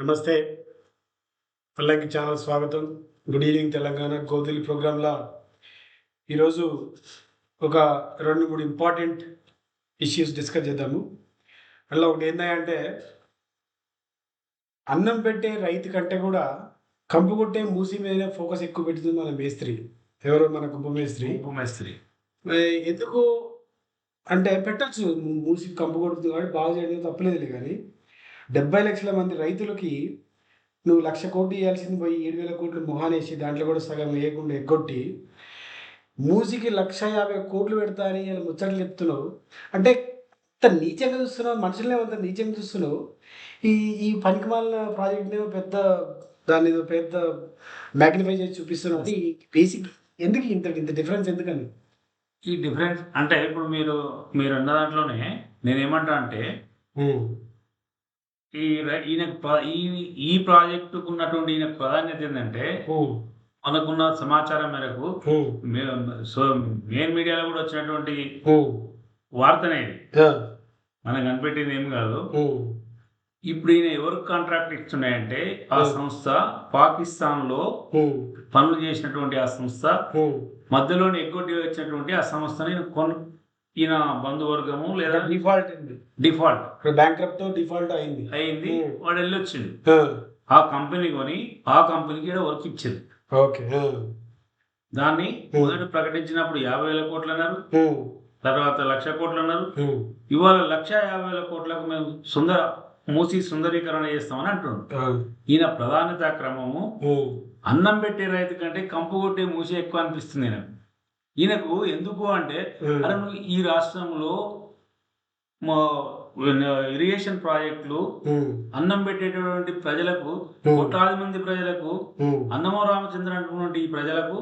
నమస్తే. పల్లకి ఛానల్ స్వాగతం. గుడ్ ఈవినింగ్ తెలంగాణ గోధులి ప్రోగ్రాంలో ఈరోజు ఒక రెండు మూడు ఇంపార్టెంట్ ఇష్యూస్ డిస్కస్ చేద్దాము. అందులో ఒకటి ఏంటంటే అన్నం పెట్టే రైతు కంటే కూడా కంపు కొట్టే మూసి మీదనే ఫోకస్ ఎక్కువ పెడుతుంది మన మేస్త్రి. ఎవరో? మన కుప్ప మేస్త్రి. ఉపమేస్త్రి మరి ఎందుకు? అంటే పెట్టచ్చు మూసి కంపు కొడుతుంది కాబట్టి బాగు చేయడం తప్పలేదు కానీ. డెబ్బై లక్షల మంది రైతులకి నువ్వు లక్ష కోట్లు ఇవ్వాల్సింది పోయి ఏడు వేల కోట్లు మొహానేసి దాంట్లో కూడా సగం వేయకుండా ఎగ్గొట్టి మూసికి లక్ష యాభై కోట్లు పెడతా అని ఇలా ముచ్చట్లు చెప్తున్నావు. అంటే అంత నీచంగా చూస్తున్నావు మనుషులనే అంత నీచంగా చూస్తున్నావు. ఈ ఈ పనికిమాలిన ప్రాజెక్ట్ని పెద్ద దాన్ని ఏదో పెద్ద మ్యాగ్నిఫై చేసి చూపిస్తున్నావు. అది బేసిక్ ఎందుకు ఇంత ఇంత డిఫరెన్స్ ఎందుకని? ఈ డిఫరెన్స్ అంటే ఇప్పుడు మీరు మీరు అన్న దాంట్లోనే నేను ఏమంటా అంటే ఈ ఈయనకు ఈ ఈ ప్రాజెక్టుకు ఉన్నటువంటి ఈయన ప్రాధాన్యత ఏంటంటే మనకున్న సమాచారం మేరకు సో మెయిన్ మీడియాలో కూడా వచ్చినటువంటి వార్తనే మనకు కనిపెట్టింది ఏం కాదు. ఇప్పుడు ఈయన ఎవరికి కాంట్రాక్ట్ ఇస్తున్నాయంటే ఆ. సంస్థ పాకిస్తాన్లో పనులు చేసినటువంటి ఆ సంస్థ మధ్యలోనే ఎగ్గొట్టి వచ్చినటువంటి ఆ సంస్థని కొన్ ఈయన బంధువర్గము లేదా డిఫాల్ట్ అయింది. డిఫాల్ట్. బ్యాంక్తో డిఫాల్ట్ అయింది. అయింది. వాడు వెళ్ళి వచ్చింది ఆ కంపెనీ కొని ఆ కంపెనీకి వర్క్ ఇచ్చింది ఓకే. దాన్ని. మొదట ప్రకటించినప్పుడు యాభై వేల కోట్లు అన్నారు. తర్వాత లక్ష కోట్లు అన్నారు. ఇవాళ లక్ష యాభై వేల కోట్లకు మేము సుందర మూసి సుందరీకరణ చేస్తామని అంటున్నాం ఈయన ప్రాధాన్యత క్రమము అన్నం పెట్టే రైతు కంటే కంపు కొట్టే మూసి ఎక్కువ అనిపిస్తుంది ఈయనకు. ఈయనకు ఎందుకు అంటే అరే నువ్వు ఈ రాష్ట్రంలో మా ఇరిగేషన్ ప్రాజెక్టులు అన్నం పెట్టేటటువంటి ప్రజలకు కోట్లాది మంది ప్రజలకు అన్నమో రామచంద్ర అంటున్నటువంటి ఈ ప్రజలకు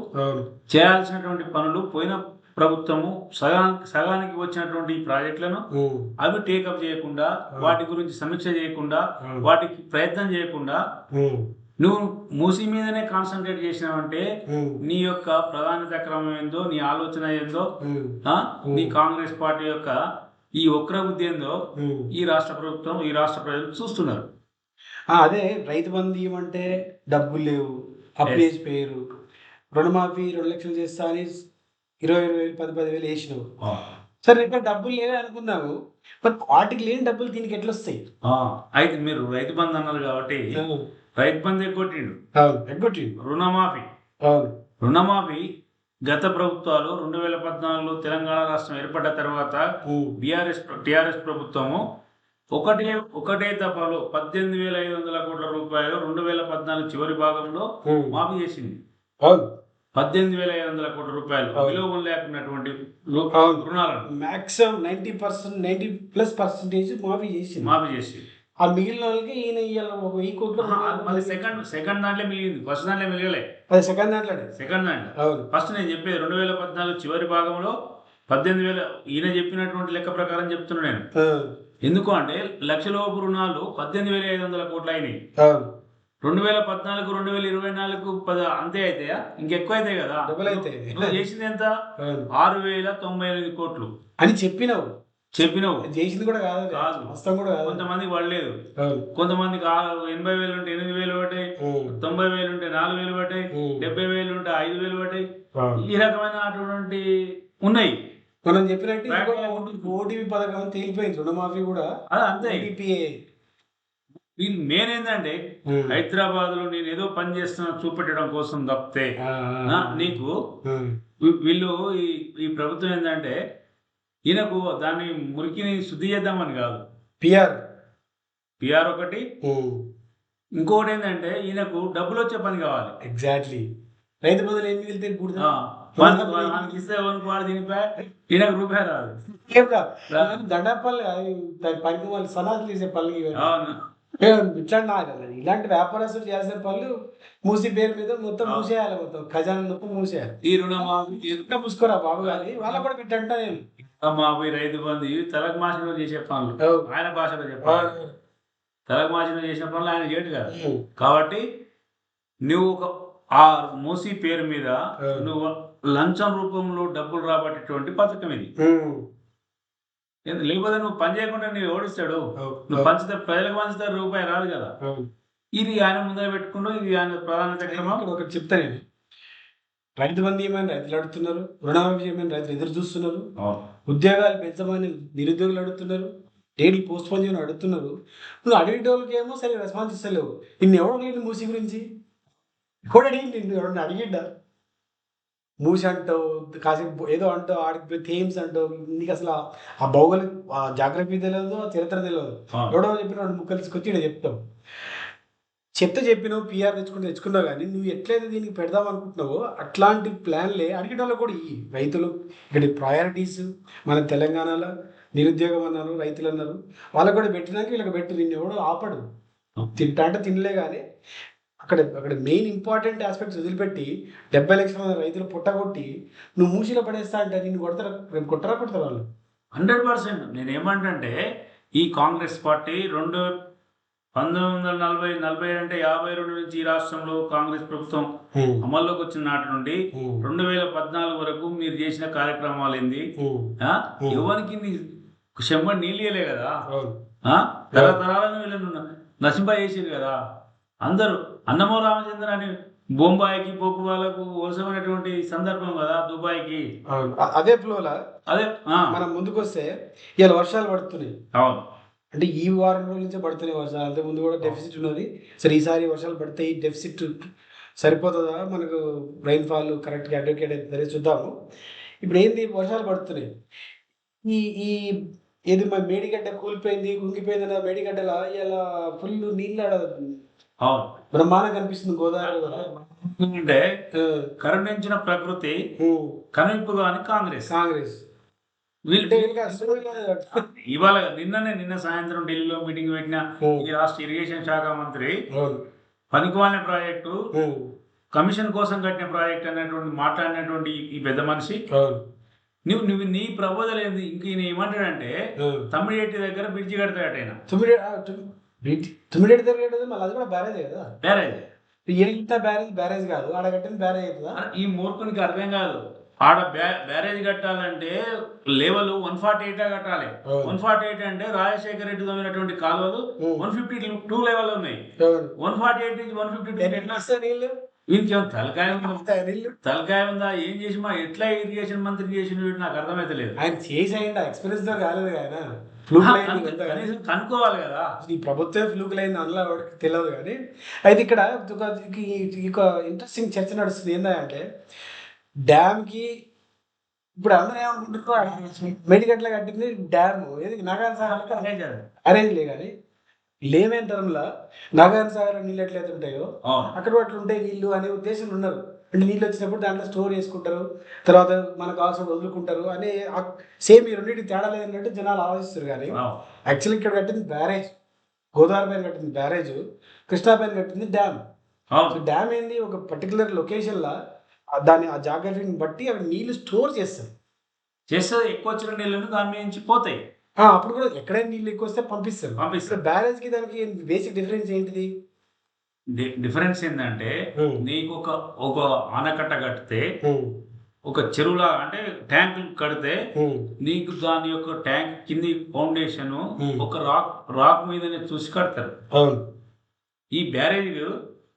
చేయాల్సినటువంటి పనులు పోయిన ప్రభుత్వము సగానికి సగానికి వచ్చినటువంటి ఈ ప్రాజెక్టులను అవి టేకప్ చేయకుండా వాటి గురించి సమీక్ష చేయకుండా వాటికి ప్రయత్నం చేయకుండా నువ్వు మూసి మీదనే కాన్సన్ట్రేట్ చేసినావంటే నీ యొక్క ప్రాధాన్యత క్రమం ఏందో నీ ఆలోచన ఏందో? నీ కాంగ్రెస్ పార్టీ యొక్క ఈ వక్ర బుద్ధి ఏందో ఈ రాష్ట్ర ప్రభుత్వం ఈ రాష్ట్ర ప్రజలు చూస్తున్నారు. అదే రైతు బంధు ఇవ్వమంటే డబ్బులు లేవు. చేసి పేరు రుణమాఫీ రెండు లక్షలు చేస్తా అని ఇరవై ఇరవై వేలు పది పది వేలు వేసినావు. సరే ఇక్కడ డబ్బులు లేవే అనుకున్నావు మరి వాటికి లేని డబ్బులు దీనికి ఎట్లా వస్తాయి అయితే మీరు రైతు బంధు అన్నారు కాబట్టి రైతు బంధు ఎగ్గొట్టిండు. అవును. ఎగ్గొట్టి రుణమాఫీ. అవును. రుణమాఫీ గత ప్రభుత్వాలు రెండు వేల పద్నాలుగులో తెలంగాణ రాష్ట్రం ఏర్పడ్డ తర్వాత బీఆర్ఎస్ టిఆర్ఎస్ ప్రభుత్వము ఒకటే ఒకటే దఫాలో పద్దెనిమిది వేల ఐదు వందల కోట్ల రూపాయలు రెండు వేల పద్నాలుగు చివరి భాగంలో మాఫీ చేసింది. అవును. పద్దెనిమిది వేల ఐదు వందల కోట్ల రూపాయలు. విలువ లేకున్నటువంటి. రుణాలను maximum ninety percent ninety plus percentage మాఫీ చేసింది. మాఫీ చేసి ఆ మిగిలిన వాళ్ళకి ఈయన ఇవాళ ఒక వెయ్యి కోట్లు మళ్ళీ సెకండ్ సెకండ్ దాంట్లో మిగిలింది. ఫస్ట్ దాంట్లో మిగలే అది సెకండ్ దాంట్లోనే? సెకండ్ దాంట్లో. అవును. ఫస్ట్ నేను చెప్పేది రెండు వేల పద్నాలుగు చివరి భాగంలో పద్దెనిమిది వేల ఈయన చెప్పినటువంటి లెక్క ప్రకారం చెప్తున్నా నేను. ఎందుకు అంటే లక్షలోపు రుణాలు పద్దెనిమిది వేల ఐదు వందల కోట్లు అయినాయి. రెండు వేల పద్నాలుగు రెండు వేల ఇరవై నాలుగు పద అంతే అవుతాయా ఇంకెక్కువ అవుతాయి కదా. డబుల్. నువ్వు చేసింది ఎంత? ఆరు వేల తొంభై ఎనిమిది కోట్లు. అని చెప్పినావు. చెప్పినావు. చేసింది కూడా కాదు. కాదు. వాస్తవం కూడా కాదు కొంతమందికి పడలేదు. కొంతమందికి ఎనభై వేలు ఉంటే ఎనిమిది వేలు ఉమ్, తొంభై వేలు ఉంటే నాలుగు వేలు ఉమ్, డెబ్బై వేలు ఉంటే ఐదు వేలు అవును. ఈ రకమైన అటువంటి ఉన్నాయి. మనం చెప్పినట్టు ఓటీపీ పథకం తేలిపోయింది. రుణమాఫీ కూడా అది అంతే. వీళ్ళు మెయిన్ ఏంటంటే హైదరాబాద్లో నేను ఏదో పని చేస్తున్నా చూపెట్టడం కోసం తప్పితే నీకు వీళ్ళు ఈ ఈ ప్రభుత్వం ఏంటంటే ఈయనకు దాన్ని మురికిని శుద్ధి చేద్దామని కాదు. పిఆర్. పిఆర్ ఒకటి. ఇంకొకటి ఏంటంటే ఈయనకు డబ్బులు వచ్చే పని కావాలి. ఎగ్జాక్ట్లీ. రైతు బదులు ఏం మిగిలితే వానికి ఇస్తే వాడు దీనిపై ఈయనకు రూపాయి రాదు. ఏం దండపల్లి దాని పనికి వాళ్ళు పనులు. అవును. ఏ, ఇట్లా ఇలాంటి వ్యాపారస్తులు చేసే పనులు మూసి పేరు మీద మొత్తం. మూసేయాలి మొత్తం. ఖజానా నొప్పి మూసేయాలి. ఈ రుణమాఫీ మూసుకోరా బాబు గారి వాళ్ళకు కూడా పెట్టంట నేను. రుణమాఫీ రైతు బంధు. ఇవి తలకు మాసిన చేసే పనులు. ఆయన భాషలో చెప్పాలి. తలకు మాసిన చేసిన పనులు ఆయన చేయడు కదా. కాబట్టి నువ్వు ఒక ఆ మూసి పేరు మీద. నువ్వు లంచం రూపంలో డబ్బులు రాబట్టేటువంటి పథకం ఇది. లేకపోతే నువ్వు పని చేయకుండా నువ్వు ఓడిస్తాడు. నువ్వు పంచితే ప్రజలకు పంచితే రూపాయి రాదు కదా. ఇది ఆయన ముందర పెట్టుకుంటూ ఇది ఆయన ప్రధాన చక్రమం ఇక్కడ ఒకటి చెప్తా నేను. రైతు బంధు ఏమని రైతులు అడుగుతున్నారు? రుణమాఫీ చేయమని రైతులు ఎదురు చూస్తున్నారు? ఉద్యోగాలు పెంచమని నిరుద్యోగులు అడుగుతున్నారు? డైలీ పోస్ట్ పోన్ చేయమని అడుగుతున్నారు? నువ్వు అడిగేటోళ్ళకి ఏమో సరే రెస్పాన్స్ ఇస్తలేవు. నిన్ను ఎవడు అడిగింది మూసి గురించి? ఎవడు అడిగింది నిన్ను ఎవడన్నా అడిగిండా? మూసి అంటావు కాసేపు ఏదో అంటావు ఆడికి థీమ్స్ అంటావు. నీకు అసలు ఆ- భౌగోళిక ఆ జాగ్రఫీ తెలియదు చరిత్ర తెలియదు. ఎవడో చెప్పిన రెండు ముక్కలు తీసుకొచ్చి ఇక్కడ చెప్తావు. చెత్త చెప్పినావు పిఆర్ తెచ్చుకుంటే తెచ్చుకున్నావు కానీ నువ్వు ఎట్లయితే దీనికి పెడదాం అనుకుంటున్నావో అట్లాంటి ప్లాన్లే అడిగేటోళ్ళు కూడా ఈ రైతులు ఇక్కడ ప్రయారిటీస్ మన తెలంగాణలో నిరుద్యోగం అన్నారు రైతులు అన్నారు వాళ్ళకు కూడా పెట్టినాక వీళ్ళకి పెట్టు నిన్ను ఎవడో ఆపడు. తింటా అంటే తినలే కానీ అక్కడ అక్కడ మెయిన్ ఇంపార్టెంట్ ఆస్పెక్ట్స్ వదిలిపెట్టి డెబ్బై లక్షల మంది రైతులు పుట్టగొట్టి నువ్వు మూసిలో పడేస్తా అంటే నిన్ను కొడతారా రేపు కొట్టరా కొడతారు వాళ్ళు? Hundred percent. నేను ఈ కాంగ్రెస్ పార్టీ రెండు పంతొమ్మిది వందల నలభై నలభై అంటే యాభై రెండు నుంచి ఈ రాష్ట్రంలో కాంగ్రెస్ ప్రభుత్వం అమల్లోకి వచ్చిన నాటి నుండి రెండు వేల పద్నాలుగు వరకు మీరు చేసిన కార్యక్రమాలు ఏంది? ఆ? ఎవరికి నీ చెంబ నీళ్ళే కదా? అవును. ఆ? తరతరాలను వీళ్ళను నశింప చేసారు కదా? అందరూ అన్నమో రామచంద్ర అని బొంబాయికి పోకు వాళ్ళకు వలసమైనటువంటి సందర్భం కదా దుబాయ్కి? అదే ఫ్లోలా? అదే ఆ, మనం ముందుకు వస్తే ఇలా వర్షాలు పడుతున్నాయి. అవును. అంటే ఈ వారం రోజుల నుంచే పడుతున్నాయి వర్షాలు. అంతే ముందు కూడా డెఫిసిట్ ఉన్నది. సరే ఈసారి వర్షాలు పడితే ఈ డెఫిసిట్ సరిపోతుందా? మనకు ఫాల్ కరెక్ట్గా అడ్వకేట్ అవుతుందని చూద్దాము. ఇప్పుడు ఏంది? వర్షాలు పడుతున్నాయి. ఈ ఈ ఏది మా మేడిగడ్డ కూలిపోయింది కుంగిపోయింది అన్న మేడిగడ్డలా ఇలా ఫుల్ నీళ్ళు బ్రహ్మాండంగా కనిపిస్తుంది గోదావరి. అంటే కరుణించిన ప్రకృతి అని కాంగ్రెస్. కాంగ్రెస్ వీళ్ళు అంటే వీళ్ళకి అసలు లేదు. ఇవాళ నిన్ననే నిన్న సాయంత్రం ఢిల్లీలో మీటింగ్ పెట్టిన ఈ రాష్ట్ర ఇరిగేషన్ శాఖ మంత్రి అవును. పనికివాలే ప్రాజెక్టు కమిషన్ కోసం కట్టిన ప్రాజెక్ట్ అనేటువంటి మాట్లాడినటువంటి ఈ- పెద్ద మనిషి. నువ్వు నువ్వు నీ ప్రబోధలు ఏంది ఇంక ఈయన ఏమంటాడంటే. తమ్మిడేటి దగ్గర బ్రిడ్జి కడతాడట ఆయన తుమ్మిడి ఆ, తుమ్- బ్రిడ్జ్- తుమ్మిడి తిరగేది మళ్ళీ అది కూడా బ్యారేజ్ కదా? బ్యారేజ్. ఎంత బ్యారేజ్ బ్యారేజ్ కాదు. ఆడ కట్టిన బ్యారేజ్ అవుతుందా? ఈ మూర్ఖునికి అర్థం కాదు. ఆడ బ్యా- బ్యారేజ్ కట్టాలంటే లెవెల్ వన్ ఫార్టీ ఎయిట్ కట్టాలి. వన్ ఫార్టీ ఎయిట్ అంటే రాజశేఖర రెడ్డి తోమినటువంటి కాలువలు. వన్ ఫిఫ్టీ టూ లెవెల్ ఉన్నాయి. వన్ ఫార్టీ ఎయిట్ నుంచి వన్ ఫిఫ్టీ టూ ఎట్లా? వస్తాయి నీళ్ళు? ఏమో తలకాయ ఉందా? తలకాయ ఉందా? ఏం చేసి మా ఎట్లా ఇరిగేషన్ మంత్రి చేసిన నాకు అర్థమైతే లేదు ఆయన చేసి అయ్యింది ఎక్స్పీరియన్స్తో కాలేదు ఆయన. కనీసం కనుక్కోవాలి కదా. ఈ ప్రభుత్వం ఫ్లూక్ లైన్ అందులో తెలియదు కానీ అయితే ఇక్కడ ఒక ఇంట్రెస్టింగ్ చర్చ నడుస్తుంది. ఏంటంటే డ్యామ్కి ఇప్పుడు అందరూ ఏమనుకుంటున్నారు మెడికట్ల కట్టింది డ్యామ్. ఏది? నాగార్జున సాగర్ అదే కదా. అరేంజ్ లే కానీ లేమేన్ టర్మ్లో నాగార్జున సాగర్ నీళ్ళు ఎట్లయితే ఉంటాయో అక్కడ అట్లా ఉంటాయి నీళ్ళు అనే ఉద్దేశం ఉన్నారు. అంటే నీళ్ళు వచ్చినప్పుడు దాంట్లో స్టోర్ చేసుకుంటారు. తర్వాత మనకు కావాల్సిన వదులుకుంటారు. అనే సేమ్ ఈ రెండింటికి తేడా లేదన్నట్టు జనాలు ఆలోచిస్తారు కానీ. యాక్చువల్లీ ఇక్కడ కట్టింది బ్యారేజ్. గోదావరి పైన కట్టింది బ్యారేజ్. కృష్ణా పైన కట్టింది డ్యామ్. డ్యామ్ ఏంది? ఒక పర్టికులర్ లొకేషన్లో దాని ఆ జాగ్రఫీని బట్టి అవి నీళ్ళు స్టోర్ చేస్తారు. చేస్తే ఎక్కువ వచ్చిన నీళ్ళను దాని నుంచి పోతాయి. అప్పుడు కూడా ఎక్కడైనా నీళ్ళు ఎక్కువ వస్తే పంపిస్తారు. పంపిస్తారు. బ్యారేజ్కి దానికి బేసిక్ డిఫరెన్స్ ఏంటిది? డిఫరెన్స్ ఏంటంటే నీకు ఒక ఒక ఆనకట్ట కడితే ఒక చెరువులా అంటే ట్యాంక్ కడితే నీకు దాని యొక్క ట్యాంక్ కింది ఫౌండేషన్. ఒక రాక్ రాక్ మీదనే చూసి కడతారు. అవును. ఈ బ్యారేజ్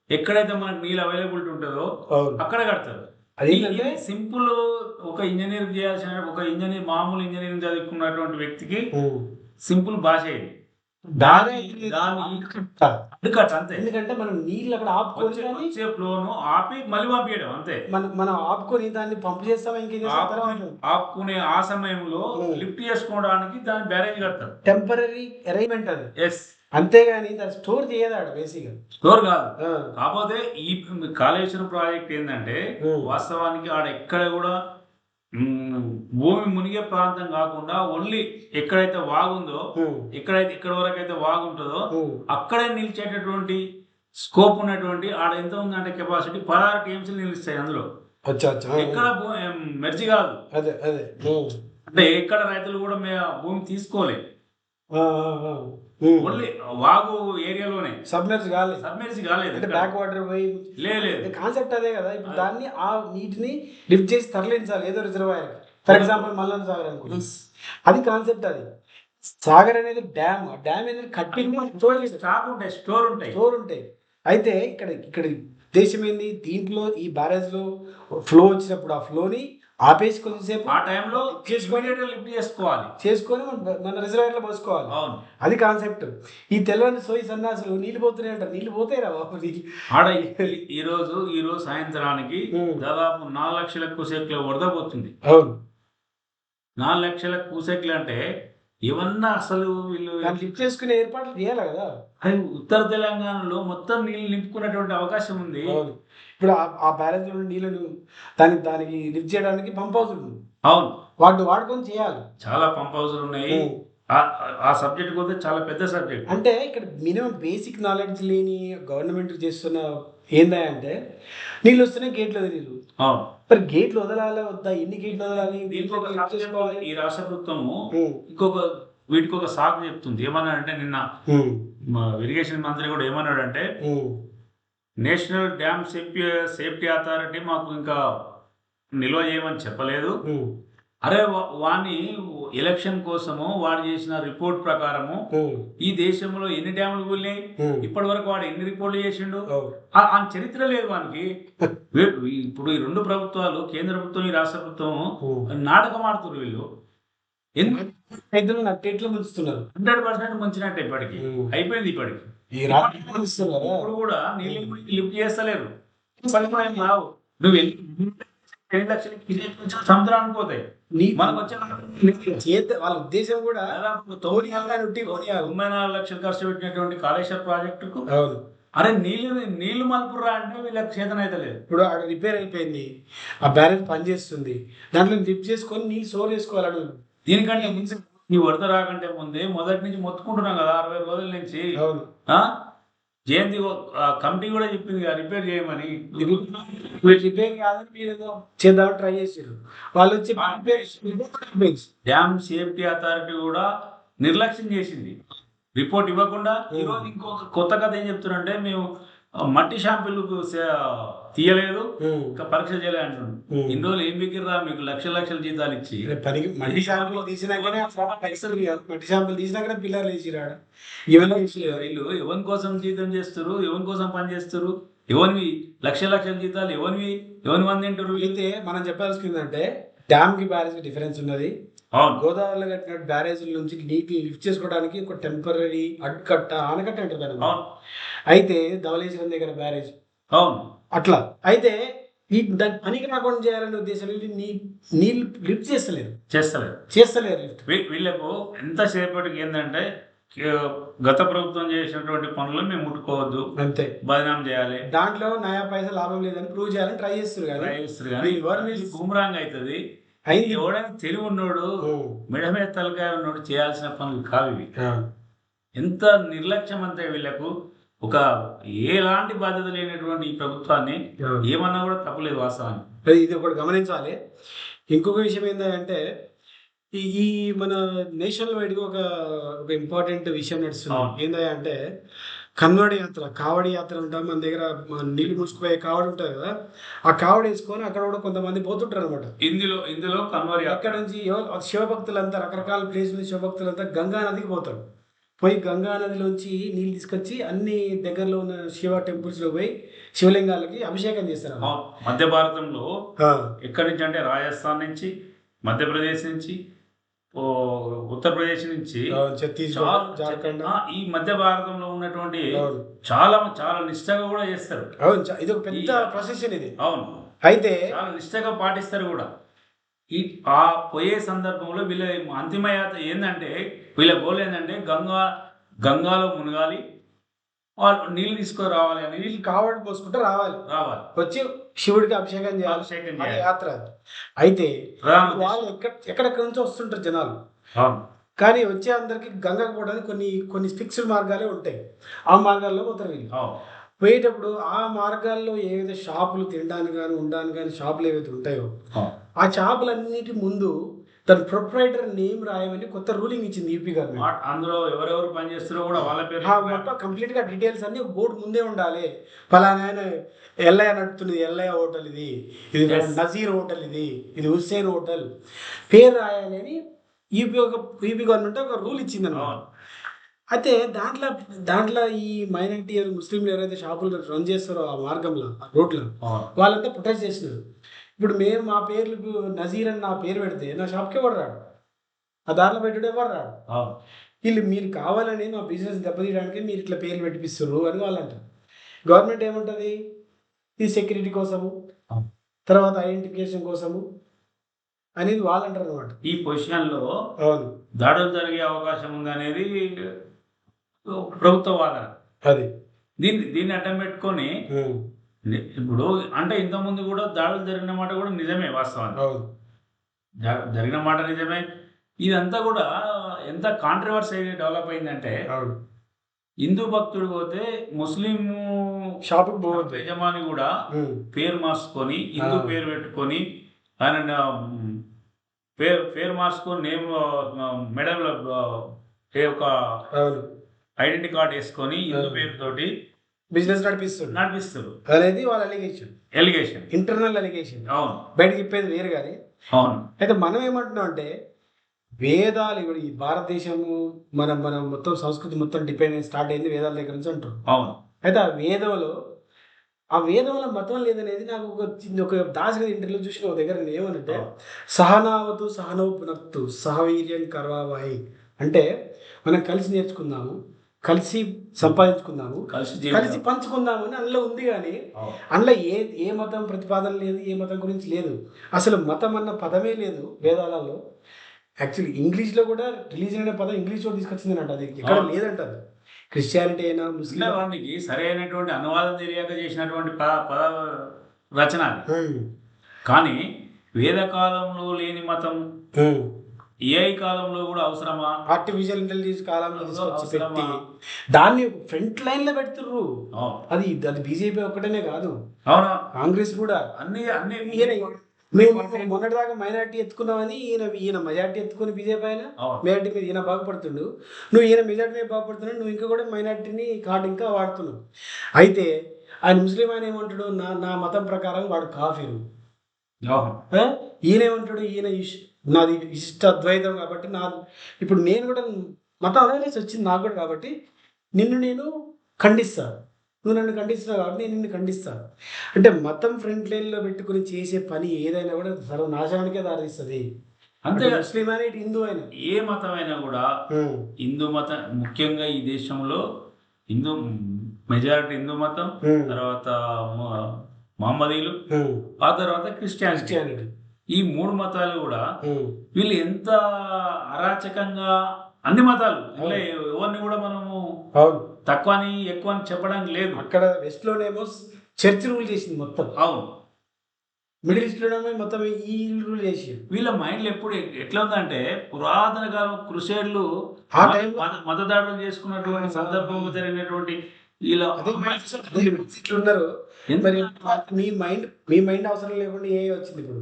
ఎక్కడైతే మనకు నీళ్ళు అవైలబిలిటీ ఉంటుందో అక్కడ కడతారు. అదేంటంటే సింపుల్ ఒక ఇంజనీర్ చేయాల్సిన ఒక ఇంజనీర్ మామూలు ఇంజనీరింగ్ చదువుకున్నటువంటి వ్యక్తికి సింపుల్ భాష ఇది. ఎందుకంటే మనం నీళ్ళు అక్కడ ఆపుకొని ఫ్లోను ఆపి మళ్ళీ పంపించడం అంతే. మనం మనం ఆపుకొని దాన్ని పంపు చేస్తాం ఇంకేం ఆపుకునే ఆ సమయంలో. లిఫ్ట్ చేసుకోవడానికి దాని బ్యారేజ్ కడతారు. టెంపరీ అరేంజ్మెంట్ అది. ఎస్ అంతేగాని దాన్ని స్టోర్ చేయదాడు బేసిక్గా. స్టోర్ కాదు. కాకపోతే ఈ కాళేశ్వరం ప్రాజెక్ట్ ఏంటంటే. వాస్తవానికి ఆడ ఎక్కడ కూడా భూమి మునిగే ప్రాంతం కాకుండా ఓన్లీ ఎక్కడైతే వాగుందో ఎక్కడైతే ఇక్కడ వరకు అయితే వాగు ఉంటుందో అక్కడే నిలిచేటటువంటి స్కోప్ ఉన్నటువంటి ఆడ ఎంత ఉందంటే కెపాసిటీ పదహారు టీఎంసీలు నిలుస్తాయి అందులో. ఎక్కడ మెర్జి కాదు. అదే అదే. అంటే ఎక్కడ రైతులు కూడా భూమి తీసుకోలే. ఓన్లీ వాగు ఏరియాలోనే సబ్మెర్జ్ కాలేదు సబ్మెర్జి కాలేదు అంటే. బ్యాక్ వాటర్ పోయి లేదు. కాన్సెప్ట్ అదే కదా. ఇప్పుడు దాన్ని ఆ నీటిని లిఫ్ట్ చేసి తరలించాలి. ఏదో reservoir for example Mallan Sagar అనుకో అది కాన్సెప్ట్ అది. సాగర్ అనేది డ్యామ్ డ్యామ్ అనేది కట్టి స్టోర్ స్టాక్ ఉంటాయి స్టోర్ ఉంటాయి. స్టోర్ ఉంటాయి. అయితే ఇక్కడ ఇక్కడ ఉద్దేశం ఏంది? దీంట్లో ఈ బ్యారేజ్లో ఫ్లో వచ్చినప్పుడు ఆ ఫ్లోని ఆపేసి కొంచెంసేపు ఆ టైంలో లిఫ్ట్ చేసుకోవాలి. చేసుకొని మన- మన రిజర్వాయర్లో పోసుకోవాలి. అవును. అది కాన్సెప్ట్. ఈ తెల్లని సోయి సన్నాసులు నీళ్ళు పోతున్నాయి అంటారు. నీళ్ళు పోతాయి రా బాబు. ఆడ ఈ- రోజు ఈ రోజు సాయంత్రానికి. దాదాపు నాలుగు లక్షల కూసెక్ల వరద పోతుంది. అవును. నాలుగు లక్షల కూసెక్లు అంటే ఏమన్నా అసలు వీళ్ళు లిఫ్ట్ చేసుకునే ఏర్పాట్లు చేయాలి కదా. అది ఉత్తర తెలంగాణలో మొత్తం నీళ్ళు నింపుకునేటువంటి అవకాశం ఉంది. ఇప్పుడు ఆ- బ్యారేజ్ ఉన్న నీళ్ళను దానికి దానికి లిఫ్ట్ చేయడానికి పంప్ హౌస్ అవును. వాటిని వాడుకొని చేయాలి. చాలా పంప్ హౌస్లు ఉన్నాయి. ఆ- సబ్జెక్ట్ పోతే చాలా పెద్ద సబ్జెక్ట్ అంటే ఇక్కడ మినిమం బేసిక్ నాలెడ్జ్ లేని గవర్నమెంట్ చేస్తున్న ఏందా అంటే నీళ్ళు వస్తేనే గేట్లు వదిలేదు అవును. మరి గేట్లు వదలాలా వద్దా? ఎన్ని గేట్లు వదలాలి? దీనికి ఈ రాష్ట్ర ప్రభుత్వము. ఇంకొక వీటికి ఒక సాకు చెప్తుంది. ఏమన్నాడంటే నిన్న ఉమ్. మా ఇరిగేషన్ మంత్రి కూడా ఏమన్నాడంటే. National dam safety safety authority మాకు ఇంకా నిల్వ చేయమని చెప్పలేదు. అరే వా- వాని ఎలక్షన్ కోసము వాడు చేసిన రిపోర్ట్ ప్రకారము. ఈ దేశంలో ఎన్ని డ్యాములు కూలినాయి. ఇప్పటి వరకు వాడు ఎన్ని రిపోర్ట్లు చేసిండు. ఆ చరిత్ర లేదు వానికి ఇప్పుడు ఈ రెండు ప్రభుత్వాలు కేంద్ర ప్రభుత్వం ఈ రాష్ట్ర ప్రభుత్వం. నాటకం ఆడుతున్నారు వీళ్ళు ఎందుకు ముంచుతున్నారు హండ్రెడ్ పర్సెంట్ ముంచినట్టు ఇప్పటికి. అయిపోయింది ఇప్పటికి ఈ రాత్రి. ఇప్పుడు కూడా నీళ్ళు లిఫ్ట్ చేస్తలేరు. ఫలితం రావు. నువ్వు ఎన్ని లక్షలు సముద్రానికి పోతాయి నీ- మనకు వచ్చే వాళ్ళ ఉద్దేశం కూడా కొనియాలి తొంభై నాలుగు లక్షలు ఖర్చు పెట్టినటువంటి కాళేశ్వర ప్రాజెక్టుకు అరే నీళ్ళు నీళ్ళు మలుపురా అంటే వీళ్ళకి చేతన అయితే లేదు. ఇప్పుడు అక్కడ రిపేర్ అయిపోయింది. ఆ బ్యారేజ్ పనిచేస్తుంది. దాంట్లో లిఫ్ట్ చేసుకొని నీళ్ళు స్టోర్ చేసుకోవాలి దీనికంటే ముందు ఈ వరద రాకంటే ముందే మొదటి నుంచి మొత్తుకుంటున్నాం కదా అరవై రోజుల నుంచి. జయంతి కమిటీ కూడా చెప్పింది కదా రిపేర్ చేయమని. మీరు రిపేర్ కాదని మీరు ఏదో చేద్దామని ట్రై చేసారు వాళ్ళు వచ్చి డ్యామ్ సేఫ్టీ అథారిటీ కూడా నిర్లక్ష్యం చేసింది. రిపోర్ట్ ఇవ్వకుండా ఈరోజు ఇంకొక కొత్త కథ ఏం చెప్తున్నారంటే మేము మట్టి షాంపుల్ తీయలేదు. ఇంకా పరీక్ష చేయలేదు అంటున్నాడు. ఇన్ని రోజులు ఏం బిగిర్రా మీకు లక్షల లక్షల జీతాలు ఇచ్చి? మట్టి షాంపుల్ తీసినాకనే పైసలు. మట్టి షాంపుల్ తీసినాకనే పిల్లర్లు వేసిరాడు వేసిలేరు వీళ్ళు ఎవరి కోసం జీతం చేస్తారు ఎవరి కోసం పని చేస్తారు ఎవరివి? లక్ష లక్షల జీతాలు ఎవరివి? ఎవరి మంది తింటారు అయితే మనం చెప్పాల్సిందంటే డ్యామ్కి బ్యారేజ్ డిఫరెన్స్ ఉన్నది. గోదావరిలో కట్టిన బ్యారేజ్ నుంచి నీటి లిఫ్ట్ చేసుకోవడానికి ఒక టెంపరీ అడ్డుకట్ట ఆనకట్ట అంటారు అయితే ధవళేశ్వరం దగ్గర బ్యారేజ్ అవును. అట్లా. అయితే ఈ దాన్ని పనికి రాకుండా చేయాలనే ఉద్దేశం నీ నీళ్ళు లిఫ్ట్ చేస్తలేరు. చేస్తలేదు చేస్తలేరు లిఫ్ట్. వీళ్ళకు ఎంతసేపటికి ఏంటంటే కే- గత ప్రభుత్వం చేసినటువంటి పనులు మేము ముట్టుకోవద్దు. అంతే. బదనాం చేయాలి. దాంట్లో నయా పైసా లాభం లేదని ప్రూవ్ చేయాలని ట్రై చేస్తారు కానీ ట్రై చేస్తారు కానీ ఎవరు మీరు- బూమరాంగ్ అవుతుంది అయింది. ఎవడైనా తెలివి ఉన్నోడు మెడ మీద తలకాయ ఉన్నోడు చేయాల్సిన పనులు కావు ఇవి. ఎంత నిర్లక్ష్యం అంతే వీళ్ళకు ఒక ఎలాంటి బాధ్యత లేనటువంటి ఈ ప్రభుత్వాన్ని ఏమన్నా కూడా తప్పలేదు వాస్తవాన్ని ఇది ఒకటి గమనించాలి. ఇంకొక విషయం ఏంటంటే ఈ మన నేషనల్ వైడ్గా ఒక ఒక ఇంపార్టెంట్ విషయం నడుస్తుంది. ఏంటంటే కన్వడి యాత్ర కావడి యాత్ర ఉంటాం మన దగ్గర నీళ్ళు మూసుకుపోయే కావడి ఉంటుంది కదా ఆ కావడి వేసుకొని అక్కడ కూడా కొంతమంది పోతుంటారు అనమాట ఇందులో ఇందులో కన్వర్ అక్కడ నుంచి శివభక్తులంతా రకరకాల ప్లేస్ నుంచి శివభక్తులంతా గంగా నదికి పోతారు. పోయి గంగా నదిలోంచి నీళ్ళు తీసుకొచ్చి అన్ని దగ్గరలో ఉన్న శివ టెంపుల్స్లో పోయి శివలింగాలకి అభిషేకం చేస్తారు. మధ్య భారతంలో ఎక్కడి నుంచి అంటే రాజస్థాన్ నుంచి మధ్యప్రదేశ్ నుంచి ఉత్తరప్రదేశ్ నుంచి ఛత్తీస్గఢ్ ఈ మధ్య భారతంలో ఉన్నటువంటి చాలా చాలా నిష్టగా కూడా చేస్తారు. అవును ఇది ఒక పెద్ద ప్రొసెషన్ ఇది. అవును. అయితే చాలా నిష్టగా పాటిస్తారు కూడా. ఈ ఆ పోయే సందర్భంలో వీళ్ళ అంతిమ యాత్ర ఏంటంటే వీళ్ళ గోల్ ఏంటంటే గంగా గంగాలో మునగాలి వాళ్ళు నీళ్ళు తీసుకొని రావాలి అని వీళ్ళు కావడి పోసుకుంటూ రావాలి రావాలి వచ్చి శివుడికి అభిషేకం చేయాలి అభిషేకం చేయాలి. యాత్ర. అయితే వాళ్ళు ఎక్కడ ఎక్కడెక్కడ నుంచో వస్తుంటారు జనాలు. కానీ వచ్చే అందరికి గంగకు పోవడానికి కొన్ని కొన్ని ఫిక్స్డ్ మార్గాలే ఉంటాయి ఆ మార్గాల్లో పోతారు వీళ్ళు. పోయేటప్పుడు ఆ మార్గాల్లో ఏవైతే షాపులు తినడానికి కానీ ఉండడానికి కానీ షాపులు ఏవైతే ఉంటాయో. ఆ షాపులన్నిటి ముందు తన ప్రొప్రైటర్ నేమ్ రాయమని కొత్త రూలింగ్ ఇచ్చింది యూపీ గవర్నమెంట్ వా- అందులో ఎవరెవరు పని చేస్తారో కూడా వాళ్ళ పేరు మొత్తం కంప్లీట్గా డీటెయిల్స్ అన్ని బోర్డు ముందే ఉండాలి. ఫలానా ఆయన ఎల్లయ్య నడుపుతున్నది ఎల్లయ్య హోటల్ ఇది. ఇది. నజీర్ హోటల్ ఇది. ఇది హుస్సేన్ హోటల్. పేరు రాయాలి అని యూపీ ఒక యూపీ గవర్నమెంట్ ఒక రూల్ ఇచ్చింది అనమాట. అయితే దాంట్లో దాంట్లో ఈ మైనారిటీ ముస్లింలు ఎవరైతే షాపులు రన్ చేస్తారో ఆ మార్గంలో ఆ రోడ్లో వాళ్ళంతా ప్రొటెస్ట్ చేసినారు ఇప్పుడు మేము మా పేర్లు నజీర్ అని నా పేరు పెడితే నా షాప్కి ఎవరు రాడు? ఆ దారిలో పెట్టడం ఎవరు రాడు? వీళ్ళు మీరు కావాలని మా బిజినెస్ దెబ్బతీయడానికి మీరు ఇట్లా పేర్లు పెట్టిపిస్తున్నారు అని వాళ్ళు అంటారు గవర్నమెంట్ ఏముంటుంది? ఇది సెక్యూరిటీ కోసము. తర్వాత ఐడెంటిఫికేషన్ కోసము అనేది వాళ్ళు అంటారు అనమాట ఈ పొజిషన్లో అవును. దాడులు జరిగే అవకాశం ఉంది అనేది ప్రభుత్వ వాదన. అది. దీన్ని దీన్ని అడ్డం పెట్టుకొని ఇప్పుడు అంటే ఇంతకుముందు కూడా దాడులు జరిగిన మాట కూడా నిజమే వాస్తవానికి జరిగిన మాట నిజమే ఇదంతా కూడా ఎంత కాంట్రవర్సీ డెవలప్ అయిందంటే హిందూ భక్తుడు పోతే ముస్లిం షాప్కి యజమాని కూడా. పేరు మార్చుకొని హిందూ. పేరు పెట్టుకొని ఆయన పేరు పేరు మార్చుకొని నేమ్ మెడల్ ఒక ఐడెంటిటీ కార్డ్ వేసుకొని హిందూ. పేరుతోటి బిజినెస్ నడిపిస్తుంది నడిపిస్తారు అనేది వాళ్ళ అలిగేషన్ ఎలిగేషన్ ఇంటర్నల్ అలిగేషన్ అవును. బయటకి చెప్పేది వేరు కానీ అవును. అయితే మనం ఏమంటున్నాం అంటే వేదాలు ఇప్పుడు ఈ భారతదేశము మన మన మొత్తం సంస్కృతి మొత్తం డిపెండ్ స్టార్ట్ అయింది వేదాల దగ్గర నుంచి అంటారు. అవును. అయితే ఆ వేదంలో ఆ వేదంలో మతం లేదనేది నాకు ఒక చిన్న- ఒక దాసరి ఇంటర్వ్యూలో చూసిన ఒక దగ్గర ఏమనంటే సహనావతు సహనోపునత్తు సహవీర్యం కర్వావాయి. అంటే మనం కలిసి నేర్చుకుందాము కలిసి సంపాదించుకుందాము కలిసి కలిసి పంచుకుందాము అని అందులో ఉంది కానీ. అందులో ఏ ఏ మతం ప్రతిపాదన లేదు ఏ మతం గురించి లేదు. అసలు మతం అన్న పదమే లేదు వేదాలలో. యాక్చువల్లీ ఇంగ్లీష్లో కూడా రిలీజన్ అనే పదం ఇంగ్లీష్లో తీసుకొచ్చింది అంట అది. ఎక్కడ. లేదంట క్రిస్టియానిటీ అయినా ముస్లిం వానికి సరైనటువంటి అనువాదం తెలియక చేసినటువంటి పద పద రచన కానీ వేదకాలంలో లేని మతం ఏఐ కాలంలో కూడా అవసరమా? ఆర్టిఫిషియల్ ఇంటెలిజెన్స్ కాలంలో తీసుకొచ్చి? పెట్టి దాన్ని ఫ్రంట్ లైన్లో పెడుతుర్రు. అది అది బీజేపీ ఒక్కటనే కాదు. అవునా? కాంగ్రెస్ కూడా. అన్ని అన్ని మేము మొన్నటిదాకా మైనార్టీ ఎత్తుకున్నామని ఈయన ఈయన మెజార్టీ ఎత్తుకుని బీజేపీ ఆయన. మెజార్టీ మీద ఈయన బాగుపడుతుండు. నువ్వు ఈయన మెజార్టీ మీద బాగుపడుతున్నావు నువ్వు ఇంకా కూడా మైనార్టీని కార్డు ఇంకా వాడుతున్నావు. అయితే ఆయన ముస్లిం ఆయన ఏమంటాడు? నా నా మతం ప్రకారం వాడు కాఫీరు? ఈయన ఏమంటాడు ఈయన ఇష్- నాది ఇష్ట అద్వైతం కాబట్టి నా ఇప్పుడు నేను కూడా మతం అవేర్నెస్ వచ్చింది నాకు కూడా కాబట్టి నిన్ను నేను ఖండిస్తా నువ్వు నన్ను ఖండిస్తున్నావు కాబట్టి నేను నిన్ను ఖండిస్తా అంటే మతం ఫ్రంట్ లైన్లో పెట్టుకుని చేసే పని ఏదైనా కూడా సర్వనాశనానికే దారిస్తుంది అంతే. అంటే ముస్లిం అయినా ఇటు హిందూ అయినా. ఏ మతమైనా కూడా ఉమ్, హిందూ మతం ముఖ్యంగా ఈ దేశంలో హిందూ మెజారిటీ హిందూ మతం తర్వాత మహమ్మదీలు. ఆ తర్వాత క్రిస్టియానిటీ. ఈ మూడు మతాలు కూడా వీళ్ళు ఎంత అరాచకంగా అన్ని మతాలు. ఎవరిని కూడా మనము తక్కువ అని ఎక్కువ అని చెప్పడానికి లేదు. అక్కడ వెస్ట్ లోనేమో చర్చ్ రూల్ చేసింది మొత్తం. అవును. మిడిల్ ఈస్ట్ లోనేమో మొత్తం ఈ రూల్ చేసి వీళ్ళ మైండ్లో ఎప్పుడు ఎట్లా ఉందంటే పురాతన కాలం క్రుసేడ్లు మతదాడులు చేసుకున్నటువంటి సందర్భంలో జరిగినటువంటి ఉన్నారు మరి మీ మైండ్ మీ మైండ్ అవసరం లేకుండా ఏ వచ్చింది ఇప్పుడు?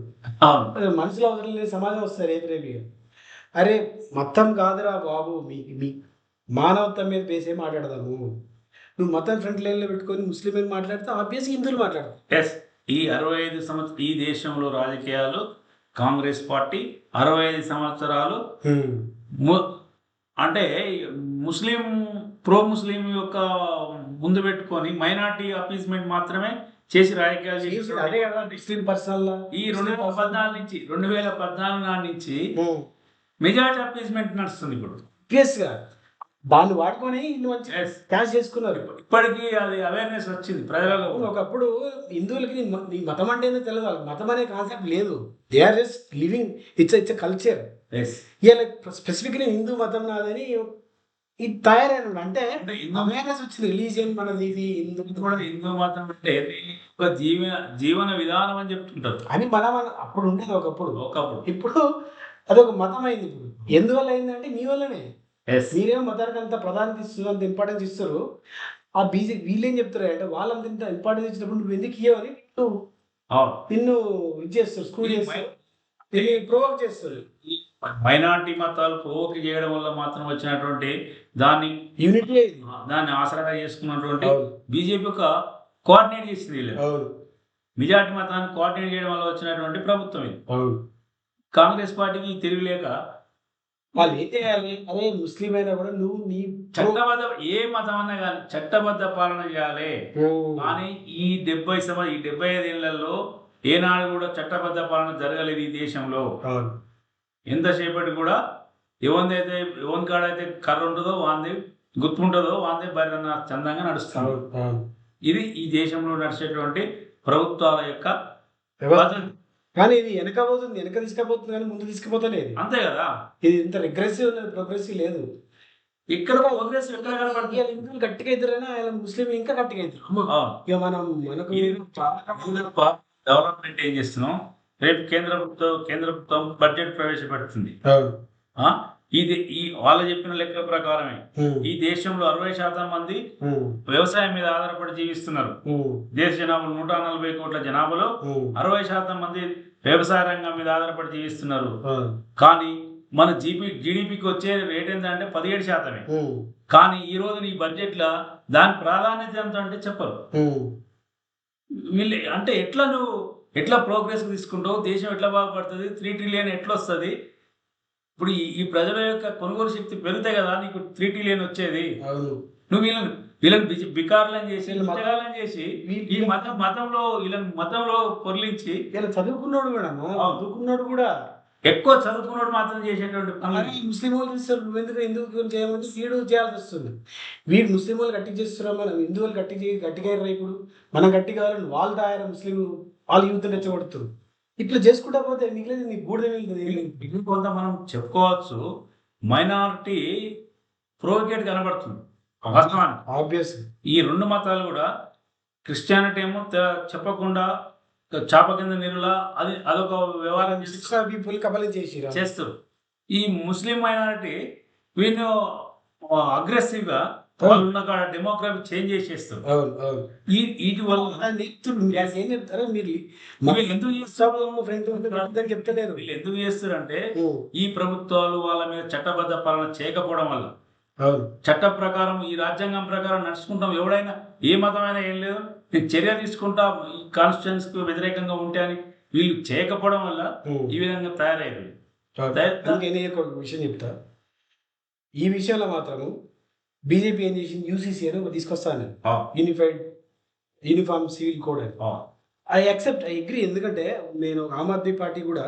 మనుషులు అవసరం లేని సమాజం వస్తారు రేపు రేపు. అరే మొత్తం కాదురా బాబు మీ మీ మానవత్వం మీద బేసే మాట్లాడదాము నువ్వు? మతం ఫ్రంట్ లైన్లో పెట్టుకొని ముస్లిం మాట్లాడితే ఆబ్వియస్ హిందువులు మాట్లాడతారు. ఎస్ ఈ అరవై ఐదు సంవత్సరం ఈ దేశంలో రాజకీయాలు కాంగ్రెస్ పార్టీ అరవై ఐదు సంవత్సరాలు అంటే ముస్లిం ప్రో ముస్లిం యొక్క ముందు పెట్టుకొని మైనార్టీ అపీస్మెంట్ మాత్రమే చేసి రాజకీయాలు అదే కదా ఈ రెండు వేల పద్నాలుగు నుంచి రెండు వేల పద్నాలుగు నాటి నుంచి మెజార్టీ అపీస్మెంట్ నడుస్తుంది ఇప్పుడు. దాన్ని వాడుకొని ఇల్లు మంచి Yes. క్యాష్ చేసుకున్నారు. ఇప్పటికీ అది అవేర్నెస్ వచ్చింది ప్రజలలో ఒకప్పుడు హిందువులకి నీ మతం అంటే ఏందో తెలియదు వాళ్ళకి మతం అనే కాన్సెప్ట్ లేదు. They are just living it's it's culture ఇలా స్పెసిఫిక్లీ హిందూ మతం నాదని ఇది తయారైన అంటే అవేర్నెస్ వచ్చింది. రిలీజియన్ మనది ఇది హిందూ కూడా హిందూ మతం అంటే ఒక జీవన జీవన విధానం అని చెప్తుంటారు. అని మనం అన- అప్పుడు ఉండేది ఒకప్పుడు. ఒకప్పుడు. ఇప్పుడు అదొక మతం అయింది ఇప్పుడు. ఎందువల్ల అయిందంటే మీ వల్లనే. మీరేమో మతానికి అంత ప్రాధాన్యత ఇస్తున్నారు అంత ఇంపార్టెన్స్ ఇస్తారు ఆ బీజే వీళ్ళు ఏం చెప్తారు అంటే వాళ్ళంత ఇంత ఇంపార్టెన్స్ ఇచ్చినప్పుడు నువ్వు ఎందుకు ఇవ్వని నిన్ను ఇది చేస్తారు స్కూల్ ఈ చేస్తారు. ప్రొవోక్ చేస్తారు. మైనారిటీ మతాలు ప్రోవోక్ చేయడం వల్ల మాత్రం వచ్చినటువంటి దాన్ని యూనిటీ దాన్ని ఆసరాగా చేసుకున్నటువంటి బీజేపీ ఒక కోఆర్డినేట్ చేసింది మెజార్టీ మతాన్ని కోఆర్డినేట్ చేయడం వల్ల వచ్చినటువంటి ప్రభుత్వం ఇది. కాంగ్రెస్ పార్టీకి తిరుగులేక వాళ్ళు ఏం చేయాలి? అరే ముస్లిం అయినా కూడా నువ్వు నీ చట్టబద్ధ ఏ మతం అన్నా కానీ చట్టబద్ధ పాలన చేయాలి. కానీ ఈ డెబ్బై సంవత్సరం ఈ డెబ్బై ఐదు ఏళ్ళలో ఏనాడు కూడా చట్టబద్ధ పాలన జరగలేదు ఈ దేశంలో. ఎంతసేపటి కూడా ఎవరిదైతే ఎవరి కాడైతే కర్ర ఉంటుందో వాంది గుర్తుంటుందో వాంది బయట చందంగా అవును ఇది ఈ దేశంలో నడిచేటువంటి ప్రభుత్వాల యొక్క. కానీ ఇది వెనక పోతుంది వెనక తీసుకుపోతుంది కానీ ముందు తీసుకుపోతలేదు అంతే కదా? ఇది ఇంత రిగ్రెసివ్ ప్రోగ్రెసివ్ లేదు. ఇక్కడ ఎక్కడ కనపడుతుంది? ఇవాళ హిందువులు గట్టిగా అవుతారని ఆయన ముస్లిం ఇంకా గట్టిగా అవుతారు ఇక మనం మనకు డెవలప్మెంట్ ఏం చేస్తున్నాం? రేపు కేంద్ర ప్రభుత్వం కేంద్ర ప్రభుత్వం బడ్జెట్ ప్రవేశపెడుతుంది. ఇది ఈ వాళ్ళు చెప్పిన లెక్కల ప్రకారమే. ఈ దేశంలో అరవై శాతం మంది వ్యవసాయం మీద ఆధారపడి జీవిస్తున్నారు. దేశ జనాభా నూట నలభై కోట్ల జనాభాలో అరవై శాతం మంది వ్యవసాయ రంగం మీద ఆధారపడి జీవిస్తున్నారు. కానీ మన జీపీ జీడిపికి వచ్చే రేట్ అంటే పదిహేడు శాతమే. కానీ ఈ రోజు నీ బడ్జెట్లో దాని ప్రాధాన్యత ఎంత అంటే చెప్పరు. వీళ్ళు అంటే ఎట్లా నువ్వు ఎట్లా ప్రోగ్రెస్ తీసుకుంటావు? దేశం ఎట్లా బాగుపడుతుంది? త్రీ ట్రిలియన్ ఎట్లా వస్తుంది ఇప్పుడు ఈ ప్రజల యొక్క కొనుగోలు శక్తి పెరిగితే కదా నీకు త్రీ ట్రిలియన్ వచ్చేది. అవును. నువ్వు వీళ్ళని వీళ్ళని బికారులను చేసి వీళ్ళు మత- బిచ్చగాళ్ళని చేసి ఈ మతం మతంలో వీళ్ళని మతంలో పొర్లించి ఇలా చదువుకున్నాడు కూడా. చదువుకున్నాడు కూడా. ఎక్కువ చదువుకున్నోడు మాత్రం చేసేటువంటి పనులు ముస్లిం వాళ్ళు చేస్తారు నువ్వు ఎందుకు ఎందుకు చేయమంటే వీడు చేయాల్సి వస్తుంది. వీడు ముస్లిం వాళ్ళు గట్టి చేస్తున్నాం మనం హిందూ వాళ్ళు గట్టి చేయి గట్టిగా ఇప్పుడు? మనం గట్టి కావాలని వాళ్ళు తయారు ముస్లిం వాళ్ళు యూత్ రెచ్చగొడుతారు ఇట్లా చేసుకుంటా పోతే మిగిలింది నీ బూడిద మిగులుతుంది ఇది కొంత మనం చెప్పుకోవచ్చు మైనారిటీ ప్రోకేట్ కనబడుతుంది. వాస్తవానికి. ఆబ్వియస్ ఈ రెండు మతాలు కూడా క్రిస్టియానిటీ ఏమో చెప్పకుండా చాప కింద నీరులా అది అదొక వ్యవహారం చేసి కబలి చేసి చేస్తారు ఈ ముస్లిం మైనారిటీ వీళ్ళు అగ్రెసివ్ గా వాళ్ళు ఉన్న కాడ డెమోగ్రఫీ చేంజ్ చేసేస్తారు అవును అవును. ఈ వీటి వల్ల ఏం చెప్తారో మీరు వీళ్ళు ఎందుకు ఫ్రెండ్ చెప్తలేరు. వీళ్ళు ఎందుకు చేస్తారంటే ఈ ప్రభుత్వాలు వాళ్ళ మీద చట్టబద్ధ పాలన చేయకపోవడం వల్ల. అవును. చట్ట ప్రకారం ఈ రాజ్యాంగం ప్రకారం నడుచుకుంటాం ఎవడైనా? ఏ మతమైనా ఏం లేదు. నేను చర్య తీసుకుంటా ఈ కాన్స్టిట్యూన్స్కు వ్యతిరేకంగా ఉంటే అని. వీళ్ళు చేయకపోవడం వల్ల. ఈ విధంగా తయారయ్యారు నేను ఒక విషయం చెప్తా. ఈ విషయంలో మాత్రము బీజేపీ ఏం చేసింది? యూసీసీ అని తీసుకొస్తాను యూనిఫైడ్ యూనిఫామ్ సివిల్ కోడ్ అని. ఐ యాక్సెప్ట్ ఐ అగ్రి ఎందుకంటే నేను ఆమ్ ఆద్మీ పార్టీ కూడా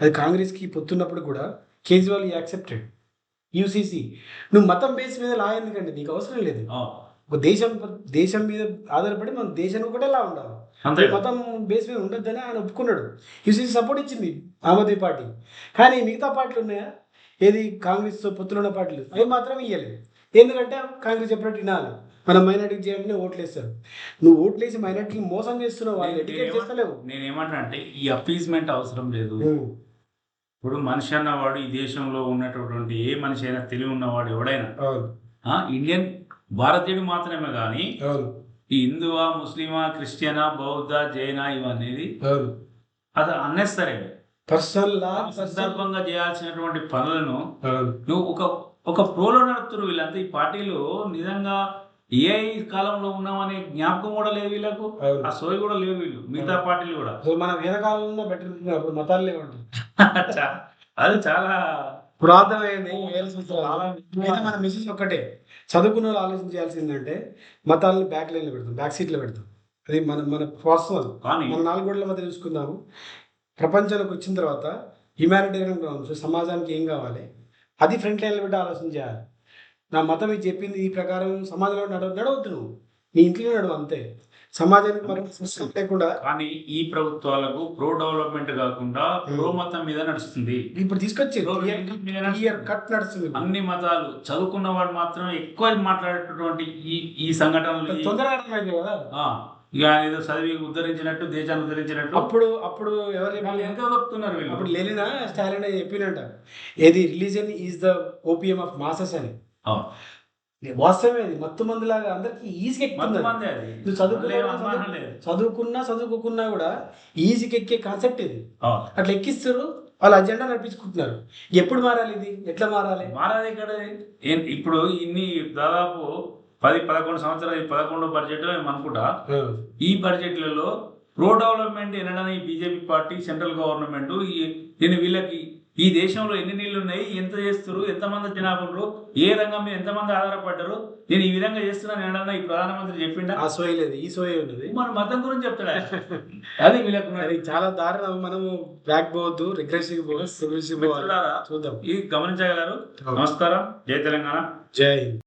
అది కాంగ్రెస్కి పొత్తున్నప్పుడు కూడా కేజ్రీవాల్ యాక్సెప్టెడ్ యూసీసీ నువ్వు మతం బేస్ మీద లా ఎందుకంటే నీకు అవసరం లేదు. ఒక దేశం దేశం మీద ఆధారపడి మన దేశం ఒకటే లా ఉండాలి. మతం బేస్ మీద ఉండొద్దని ఆయన ఒప్పుకున్నాడు. యూసీసీ సపోర్ట్ ఇచ్చింది ఆమ్ ఆద్మీ పార్టీ. కానీ మిగతా పార్టీలు ఉన్నాయా? ఏది కాంగ్రెస్ పొత్తులు ఉన్న పార్టీలు? అవి మాత్రం ఇవ్వలేదు ఎందుకంటే కాంగ్రెస్ చెప్పినట్టు వినాలి. మనం మైనార్టీకి చేయాలంటే ఓట్లు వేస్తారు నువ్వు ఓట్లు వేసి మైనార్టీని మోసం చేస్తున్నావు వాళ్ళు ఎడ్యుకేట్ చేస్తలేవు నేను ఏమంటా అంటే ఈ అపీజ్మెంట్ అవసరం లేదు. ఇప్పుడు మనిషి అన్నవాడు ఈ దేశంలో ఉన్నటువంటి ఏ మనిషి అయినా తెలివి ఉన్నవాడు ఎవడైనా ఇండియన్ భారతీయుడు మాత్రమే కానీ ఈ హిందువా ముస్లిమా క్రిస్టియనా బౌద్ధ జైన ఇవన్నీ అది లా సందర్భంగా చేయాల్సినటువంటి పనులను నువ్వు ఒక ఒక ప్రోలో నడుపుతున్నారు వీళ్ళంతా. ఈ పార్టీలు నిజంగా ఏ కాలంలో ఉన్నామనే జ్ఞాపకం కూడా లేదు వీళ్ళకు. ఆ సోయి కూడా లేవు వీళ్ళు. మిగతా పార్టీలు కూడా. మన వేదకాలంలో బెటర్ మతాలు చా- అది చాలా పురాతనమైంది వేల సంవత్సరాలు. అయితే మన మెసేజ్ ఒక్కటే. చదువుకున్న వాళ్ళు ఆలోచించాల్సిందంటే మతాలను బ్యాక్ లైన్లో పెడతాం బ్యాక్ సీట్లో పెడతాం. అది మన మన వాస్తవం మన నాలుగు గోడల మధ్య చూసుకుందాము. ప్రపంచంలోకి వచ్చిన తర్వాత హ్యుమానిటేరియన్ గ్రౌండ్స్ సమాజానికి ఏం కావాలి? అది ఫ్రంట్ లైన్లో పెట్టి ఆలోచన చేయాలి నా మతం ఇది చెప్పింది ఈ ప్రకారం సమాజంలో నడవ నడవద్దు నువ్వు. నీ ఇంట్లో నడవు అంతే. సమాజానికి మనం లేకుండా కానీ ఈ ప్రభుత్వాలకు ప్రో డెవలప్మెంట్ కాకుండా ప్రో మతం మీద నడుస్తుంది. ఇప్పుడు తీసుకొచ్చి. కట్ నడుస్తుంది. అన్ని మతాలు చదువుకున్న వాడు మాత్రం ఎక్కువ మాట్లాడేటటువంటి ఈ ఈ సంఘటనలు తొందరగా అర్థమైంది కదా. ఇక ఏదో చదివి ఉద్ధరించినట్టు దేశాన్ని ఉద్ధరించినట్టు. అప్పుడు అప్పుడు ఎవరు ఎంత చెప్తున్నారు వీళ్ళు. అప్పుడు లేనినా స్టాలిన్ చెప్పినట్ట ఏది religion is the opium of masses అని. వాస్తవమే అది. మత్తు మందులాగా అందరికి ఈజీగా ఎక్కుతుంది. చదువుకున్నా చదువుకున్నా చదువుకోకున్నా కూడా ఈజీకి ఎక్కే కాన్సెప్ట్ ఇది. అట్లా ఎక్కిస్తారు వాళ్ళ అజెండా నడిపించుకుంటున్నారు. ఎప్పుడు మారాలి ఇది? ఎట్లా మారాలి? మారాది ఇక్కడ. ఏం- ఇప్పుడు ఇన్ని దాదాపు పది పదకొండు సంవత్సరాలు పదకొండో బడ్జెట్ మేము అనుకుంటా. ఈ బడ్జెట్లలో ప్రో డెవలప్మెంట్ ఎనడని బీజేపీ పార్టీ సెంట్రల్ గవర్నమెంట్ ఈ దీన్ని వీళ్ళకి ఈ దేశంలో ఎన్ని నీళ్ళు ఉన్నాయి ఎంత చేస్తారు ఎంతమంది జనాభా ఉన్నారు ఏ రంగం మీద ఎంతమంది ఆధారపడ్డారు నేను ఈ విధంగా చేస్తున్నాను ఏమన్నా ఈ ప్రధానమంత్రి చెప్పిండా? ఆ సోయ లేదు ఈ సోయ ఉన్నది. మన మతం గురించి చెప్తాడా? అది వీళ్ళకు అది చాలా దారుణం. మనము బ్యాక్ పోవద్దు రిగ్రెసివ్ మిత్రులారా, చూద్దాం. ఇది గమనించగలరు? నమస్కారం. జై తెలంగాణ. జై